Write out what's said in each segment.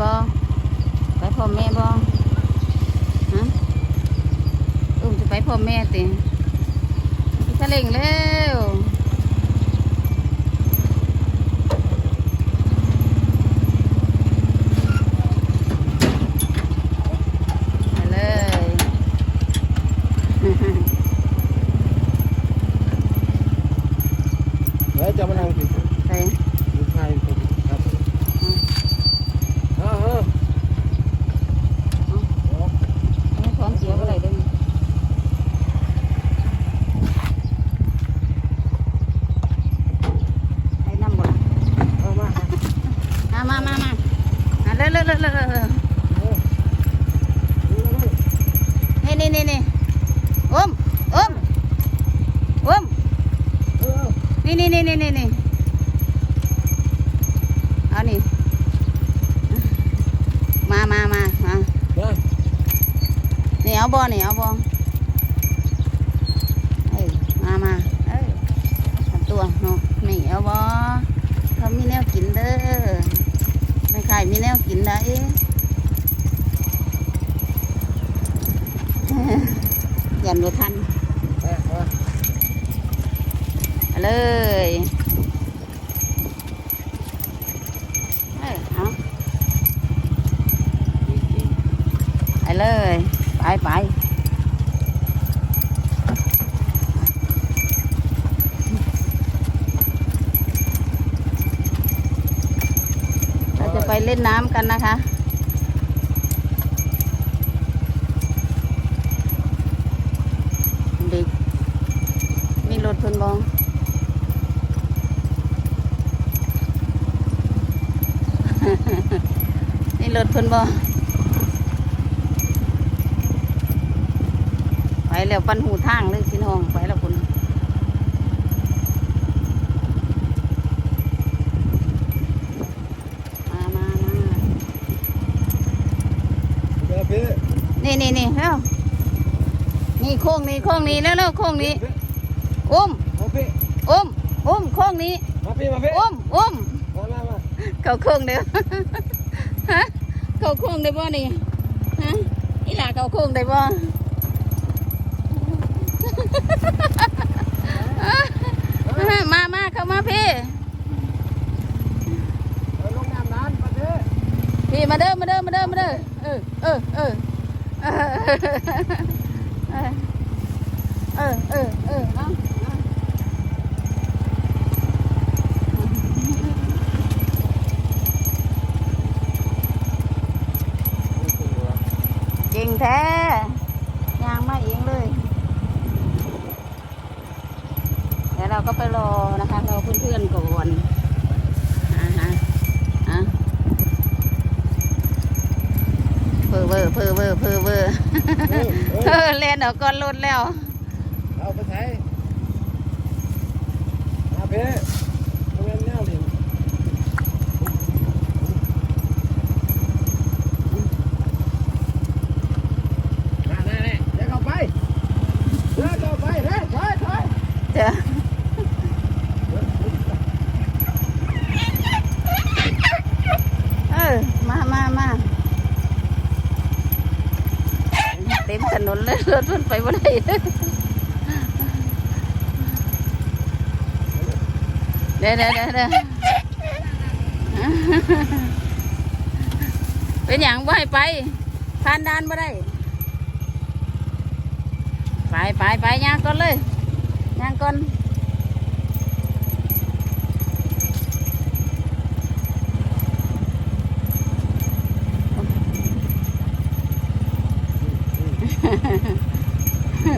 บ่ไปพ่อแม่บ่ฮะอุ้มจะไปพ่อแม่ติทะเล่งแล้วไปเลย เฮ้ยจะมานั่งกิน ไป ลูกชายครับเออเออ ไม่ท้องเสียบ่ได้เด้อไปนำบ่ล่ะ เอามา มามามามาอะเร็วเร็วเร็วเร็วเร็วเร็วนี่นี่นี่นี่อุ้มอุ้มอุ้ม เออ นี่นี่นี่นี่นี่นี่ เอานี่ มามามามามานี่เอาบ่นี่เอาบ่เอ้ยมามาเอ้ยทำตัวเนาะนี่เอาบ่เขามีแนวกินเด้อไม่ขายมีแนวกินได้ยันบ่ทันไปมาเอาเลยเอ้ยเอาไป เลย ไปไปเราจะไปเล่นน้ำกันนะคะเด็กมีรถพนบองนี่รถพนบอไป แล้วปันหูทางเลยพี่น้องไปแล้วคุณมามามาเดี๋ยวพี่นี่นี่นี่แล้วนี่โค้งนี้โค้งนี้แล้วแล้วโค้งนี้อุ้มมาพี่อุ้มอุ้มโค้งนี้มาพี่มาพี่อุ้มอุ้มมามามาเขาโค้งเด้อฮะเขาโค้งได้บ่นี่ฮะอีหล่าเขาโค้งได้บ่ มามาเข้ามาพี่ลงน้ำนานมาพี่ พี่มาเด้อมาเด้อมาเด้อมาเด้อเออเออเออเออเออเออเออเอาเก่งแท้ยางมาเองเลย เดี๋ยวเราก็ไปรอนะคะรอเพื่อนๆก่อนอ่าฮะอะเพอเวอร์เพอเวอร์เพอเวอร์เออเอเอออเล่นออกก่อนรถแล้ว เอาไปใช้มาพี่ตรงนั้นแนวดิน่าแน่แน่เดี๋ยวเข้าไปเดี๋ยวเข้าไปเฮ้ยถอยถอย เจ้าเออ มามามาเต็ม ถนนเลยรถมันไปบ่ได้เลยเดี๋ยวเดี๋ยวเดี๋ยวเดี๋ยวเป็นอย่างบ่ให้ไปผ่านด่านบ่ได้ ไปไปไปย่างก่อนเลยย่างก่อน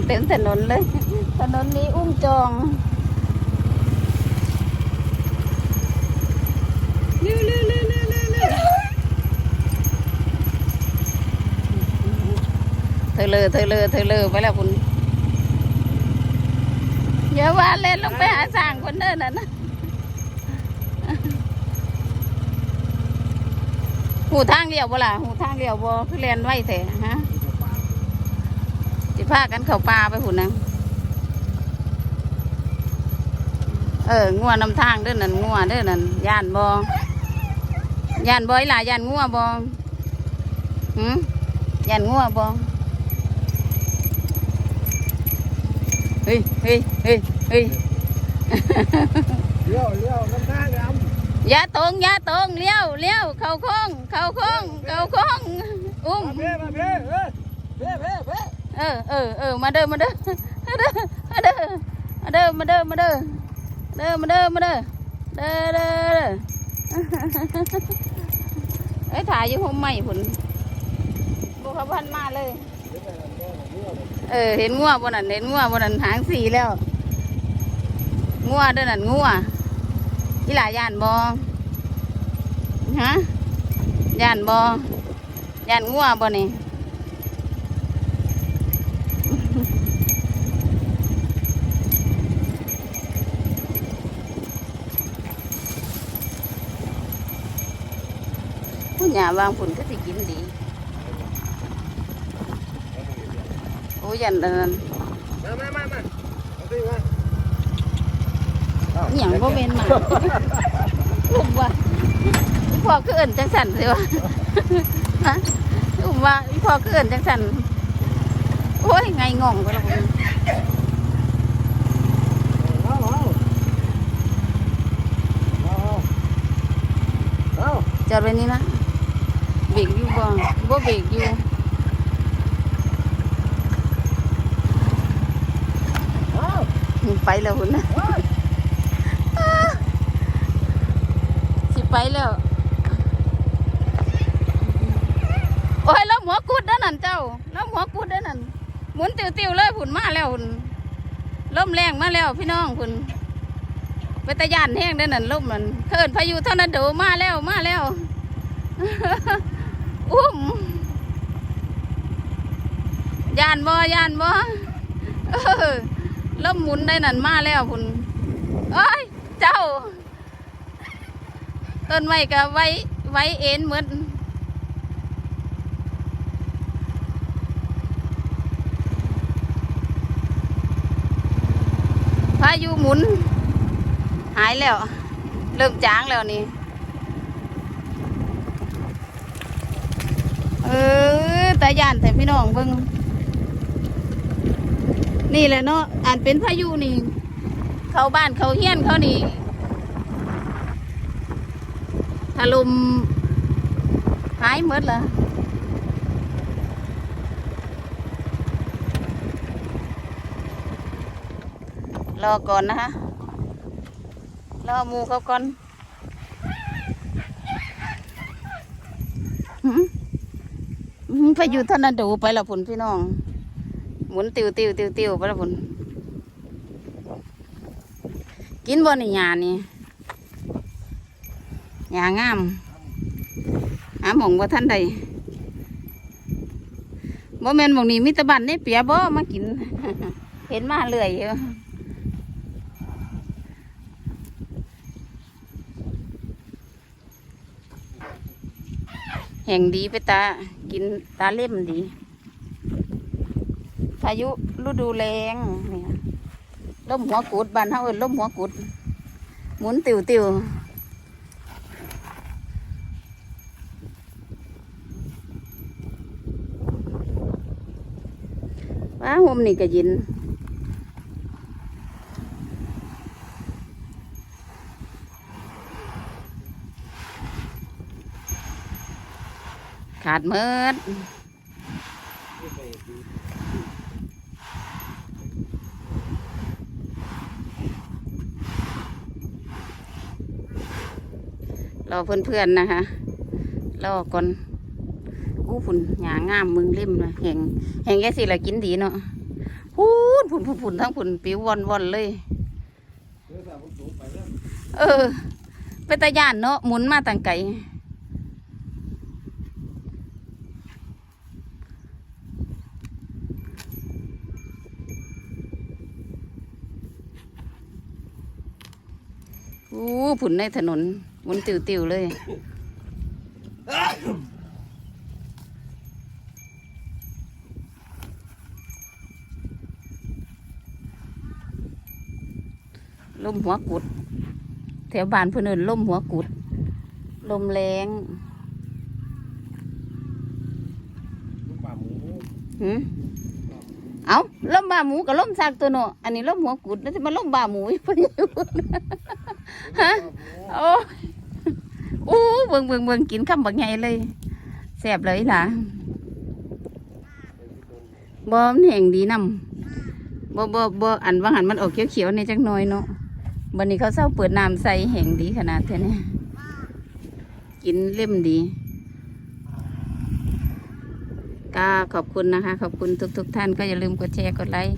เต็มถนนเลย ถนนนี้อุ้มจองเร็วเร็วเร็วเร็วเร็วเร็วเธอเลยเธอเลยเธอเลยไปแล้วคุณอย่าว่าเล่นลงไปหาสางคนเดินน่ะนะหูทางเดียวบ่ล่ะหูทางเดียวบ่คือเรียนไว้เถอะฮะ พากันเข้าป่าไปหุ่นนะเอองัวนำทางเด้อนั่นงัวเด้อนั่นย่านบย่านบอยหล่ะย่านงัวบองหืมย่านงัวบองเฮ้ยเฮ้ยเฮ้ยเฮ้ยเลี้ยวเลี้ยวน้ำทางดำอย่าตรงอย่าตรงเลี้ยวเลี้ยวเข้าโค้งเข้าโค้งเข้าโค้งอุ้มมาเพ่มาเพ่เออเพ่เพ่เพ่ เออเออเออมาเด้อมาเด้อมาเด้อมาเด้อมาเด้อมาเด้อมาเด้อเด้อมาเด้อมาเด้อเด้อเด้อเอ้ยถ่ายอยู่ห่มใหม่ผุนบุคพันมาเลย เออเห็นงัวบนนั้นเห็นงัวบนนั้นหางสีแล้วงัวเด้อนั่นงัวอีหลายยานบอฮะยานบอยานงัวบ่นี่ หญาวางผุนก็สิกินดี โอ้ยันอันนั้นมามามามาเอาสิมาอหย่างบ่เมนมาลุมว่าอีพ่อคือเอินจังสันสิวะฮะลุมว่าอีพ่อคือเอินจังสันโอ้ยไงงงไปแล้วผมเอาเอาเอาเอาจอดไว้นี่นะ เบรกอยู่บ่บ่เบรกอยู่ไปแล้วหุ่นะสิไปแล้ว โอ้ยแล้วหัวกุดด้อนั่นเจ้าแล้วหัวกุดด้อนั่นหมุนติวๆเลยหุ่นมาแล้วหุ่นลมแรงมาแล้วพี่น้องหุ่นเวตายานแห้งด้อนั่นล่มนั่นเทินพายุเท่านั้นโดมาแล้วมาแล้ว อุ้มยานบ่ยานบ่เออลมหมุนได้นั่นมาแล้วหุ่นเอ้ย เจ้า ต้นไม้ก็ไว้ไว้เอ็นเหมือนพายุหมุน หายแล้ว เริ่มจางแล้วนี่ เออตาย่านแต่พี่น้องเบิ่ง นี่แหละเนาะอ่านเป็นพายุนี่ เขาบ้านเขาเฮียนเขานี่ถล่มหายหมดละรอก่อนนะฮะรอมูเขาก่อนหืมหืมไปอยู่ทอร์นาโดไปละผุนพี่น้อง หมุนติวติวติวติวไปละผุนกินบ่ในยานี่ยางามหาหมองว่าท่านใดบ่แมนหมองนี้มิตรบันนี่เปียบ่มากิน เห็นมาเรื่อยอยู่แห่งดีไปตา กินตาเล่มดีายุฤดูแรงเนี่ยล่มหัวกุดบ้านเฮาเอิ้นล่มหัวกุด หมุนติวติวว้าห่มนี่ก็ยินขาดเมิด รอเพื่อนๆนะคะ รอก่อนอู้ฝุ่นหยางามมึงเล่มนะแหงแหงแค่สิละกินดีเนาะพูนฝุ่นฝุ่นฝุ่นทั้งฝุ่นปิววอนวอนเลย เออ เป็นตาย่านเนาะหมุนมาต่างไกลอู้ผุนในถนน หมุนติ๋วๆเลย ลมหัวกุด แถวบ้านเพื่นเอินลมหัวกุด ลมแรงเอาล้มบ่าหมูกับล้มซากตัวเนอันนี้ล้มหัวกุดแล้วจะมาล้มบ่าหมูอีกเพิ่นอยู่ฮะโอ้ อู้เบิ่งเบิ่งเบิ่งกินคำบักใหญ่เลยแซ่บเลยล่ะบ่มันแห้งดีนำบ่บ่บ่อันว่าหันมันออกเขียวๆในจักหน่อยเนาะบัดนี้เขาเศร้าเปิดน้ำใส่แห้งดีขนาดเท่านี้กินเล่มดีก็ขอบคุณนะคะ ขอบคุณทุกๆทท่านก็อย่าลืมกดแชร์กดไลค์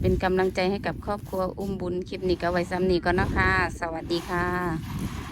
เป็นกำลังใจให้กับครอบครัวอุ้มบุญคลิปนี้ก็ไว้ซ้ำนี้ก่อนนะคะ สวัสดีค่ะ